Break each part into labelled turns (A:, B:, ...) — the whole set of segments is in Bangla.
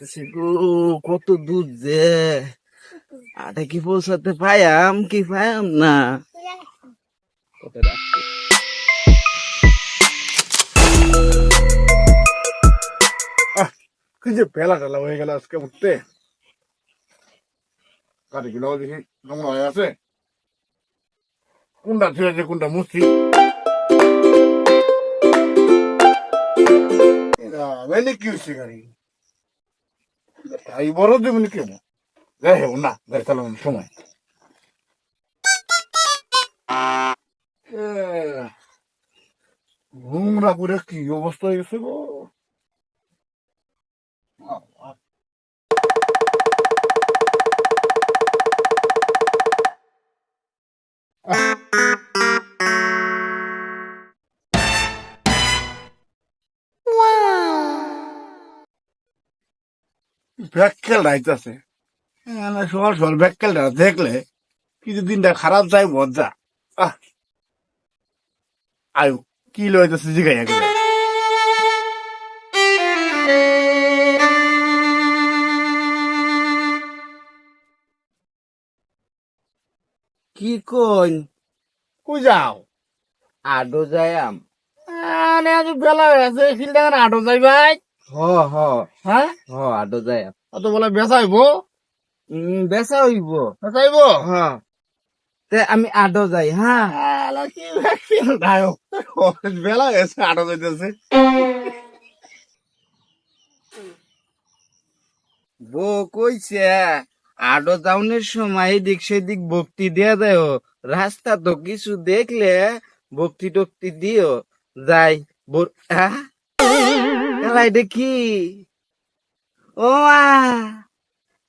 A: লাগতেছে গো, কত দুধ যে। আটা কি পৌঁছাতে পায়াম কি পায়াম না।
B: কি যে পেলা টেলা হয়ে গেল আজকে উঠতে। কাটি গুলো দেখি কেমন হয়ে আছে। কোনটা আছে, কোনটা মুসি মানে কি হচ্ছে গাড়ি? তাই বড় দেবেন কেন? যাই হোক, না গাড়ি চালানোর সময়। ঘুমরা করে কি অবস্থা হয়ে গেছে গো? ব্যাককেল রাইতেছে সকাল সকাল ব্যাককেলটা দেখলে কিছু দিনটা খারাপ যায় মজা। আহ! আয়ু কি লইতেছে জিগাই গেলে।
A: কি কইন?
B: কই যাও?
A: আডো যাই আম
B: আরে আজ বেলা হয়েছে ফিল্ডে আটো যাই ভাই
A: হ হ।
B: হ্যাঁ
A: হ আডো যায়াম
B: অত বলে বেসাইব
A: বেচা হইব।
B: বেসাইব
A: হ্যাঁ তে আমি আডো যাই হ্যাঁ
B: কি বেলা হয়েছে আটো যাইতেছে।
A: বো কইছে আডো যাওনের সময় এদিক সেদিক ভক্তি দিয়া দেয় রাস্তা তো কিছু দেখলে ভক্তি টক্তি দিও। যাই বোর এলা এটা কি ও মা,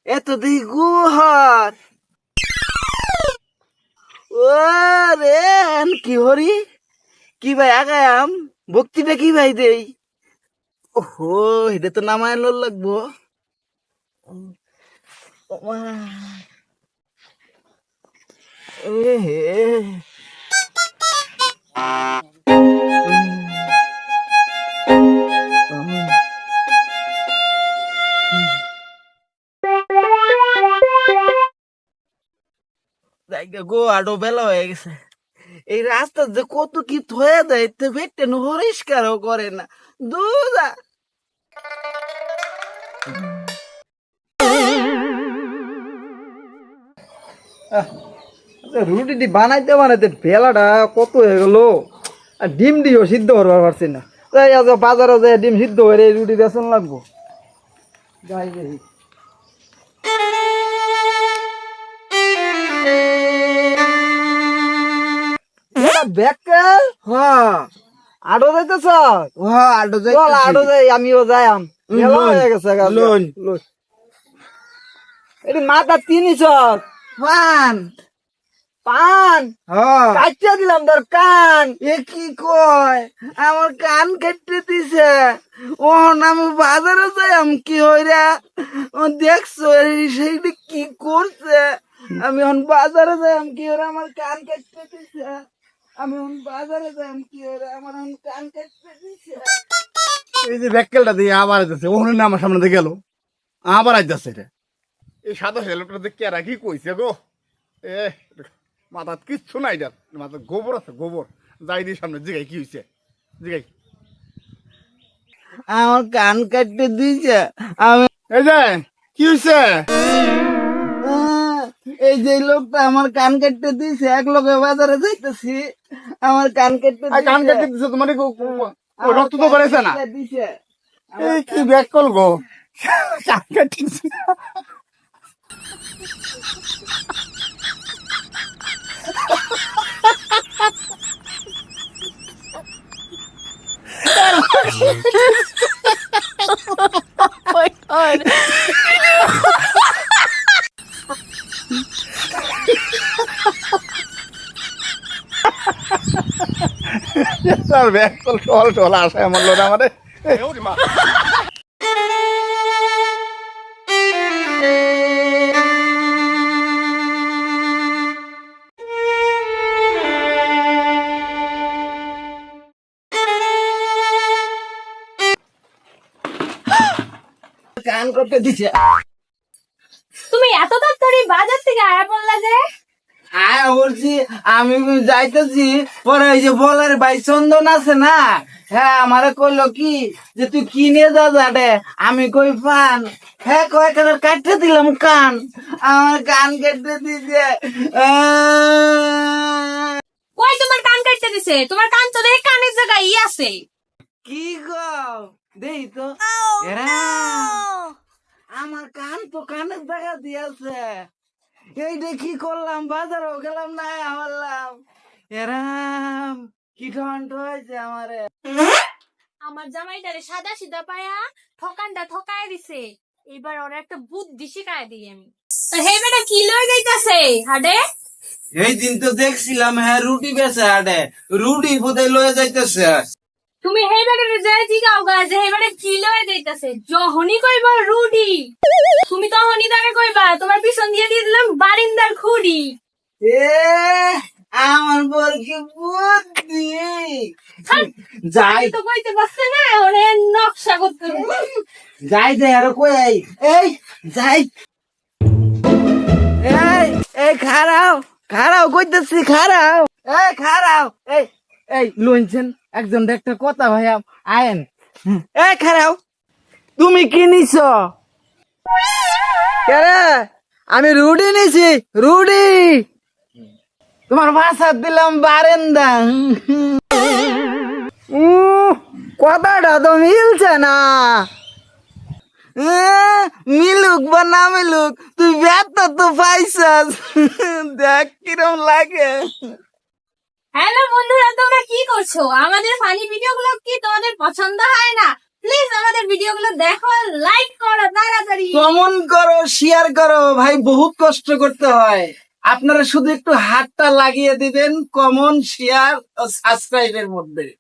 A: এত দেখি গুহর ও রে কি হরি? কি ভাই আগায়াম ভক্তিটা কি ভাই দেই? ওহো, এটা তো নামায় লোল লাগবো। ওমা। এ হে। গো আডো বেলা হয়ে গেছে। এই রাস্তা যে কত কি থয়ে দেয় তো ভেটে পরিষ্কারও করে না। দুদা
C: আচ্ছা, রুটিটি বানাইতে বানাইতে বেলাটা কত হয়ে গেল? আর ডিম দিও সিদ্ধ করবার পারছি না। তাই আজ বাজারে যাই ডিম সিদ্ধ হয়ে রুটি বেসন লাগবো। যাই দেখি।
A: হ্যাঁ।
C: আডো যাইতেছ
A: হ্যাঁ আডো যাই
C: চল আডো যাই আমিও যাই আম হয়ে গেছে।
A: লন।
C: এটি মাথা
A: পান।
C: পান?
A: হ্যাঁ।
C: কাটিয়ে দিলাম তোর কান।
A: এ কি কয়? আমার কান কেটে দিছে। ও আমি বাজারে যাই আমি কি হইরা? ও দেখছ সেইটা কি করছে? আমি এখন বাজারে যাই আমি কি হইরা? আমার কান কেটে দিছে। আমি এখন বাজারে যাই কি আমার এখন কান কেটে
B: এই যে ব্যাককেলটা দিয়ে আবার আইতেছে ওখানে না আমার সামনে দিয়ে গেল। আবার আইতেছে এটা। এই সাদা হেলোটা দেখে আর কি কইছে গো? এ মাথা কিচ্ছু নাই যার। মাথা গোবর আছে গোবর। যাই দিয়ে সামনে জিগাই কি হয়েছে জিগাই।
A: আমার কান কাটতে দিছে আমি
B: এই যে কি হয়েছে
A: এই যে লোকটা আমার কান কাটতে দিছে এক লোকে বাজারে যাইতেছি আমার কান কাটতে
B: আর কান। কাটতে দিছে তোমার রক্ত তো বেড়েছে না। এই কি ব্যাককল গো? কান কাটতে দিছে। ব্যাককল টল টল আমাদের
A: কান করতে দিছে।
D: তুমি এত তাড়াতাড়ি বাজার থেকে আয়া পড়লা যে?
A: আয় বলছি আমি যাইতেছি পরে ওই যে বলের ভাই চন্দন আছে না হ্যাঁ আমারে কইলো কি যে তুই কিনে যা যাডে আমি কই পান। হ্যাঁ কয় কানের কাটতে দিলাম কান। আমার কান কেটে দিছে!
D: কই তোমার কান কাটতে দিছে? তোমার কান তো দেখে কানের জায়গায় ই আছে।
A: কি গো? দেই তো। এরা আমার কান তো কানের দেখা দিয়েছে এই দেখি করলাম? বাজারও গেলাম না বললাম এরাম কি ঠন্ড হয়েছে আমারে?
D: আমার জামাইটারে সাদা সিধা পায়া ঠকানটা ঠকায় দিছে। এবার ওরা একটা বুদ্ধি শিখায় দিই আমি। তো হে বেটা কি লয়ে যাইতাছে? হাডে?
A: এই দিন তো দেখছিলাম হ্যাঁ রুটি বেচে আডে রুটি বোধহয় লয়ে যাইতেছে।
D: তুমি হে বেটারে যাই জিগাও গা যে হে বেটা কি লয়ে যাইতাছে যখনই কইবা রুডি তুমি তখনই তাকে কইবা তোমার পিছন দিয়ে দিয়ে দিলাম বারিন্দার খুঁড়ি
A: এ আমার বল কি বুদ্ধি যাই।
D: তো কইতে পারছে না ওরে নকশা করতে।
A: যাই দে আর কই এই এই যাই। এই এই খারাও খারাও কইতেছি খারাও এই খারাও এই এই লইছেন একজন একটা কথা ভাইয়া আয়েন। এই খারাও তুমি কি নিছ?
C: আমি রুডি নিছি রুডি
A: তোমার ভাষা দিলাম বারেন্দা।
C: কথাটা তো মিলছে না।
A: মিলুক বা না মিলুক তুই ব্যথা তো পাইছাস। দেখ কিরম লাগে।
D: হ্যালো বন্ধুরা, তোমরা কি করছ? আমাদের ফানি ভিডিও গুলো কি তোমাদের পছন্দ হয় না? প্লিজ আমাদের ভিডিও গুলো দেখো লাইক করো তাড়াতাড়ি।
A: কমেন্ট করো শেয়ার করো, ভাই, বহুত কষ্ট করতে হয়। আপনারা শুধু একটু হাতটা লাগিয়ে দিবেন, কমন শেয়ার ও সাবস্ক্রাইবের মধ্যে।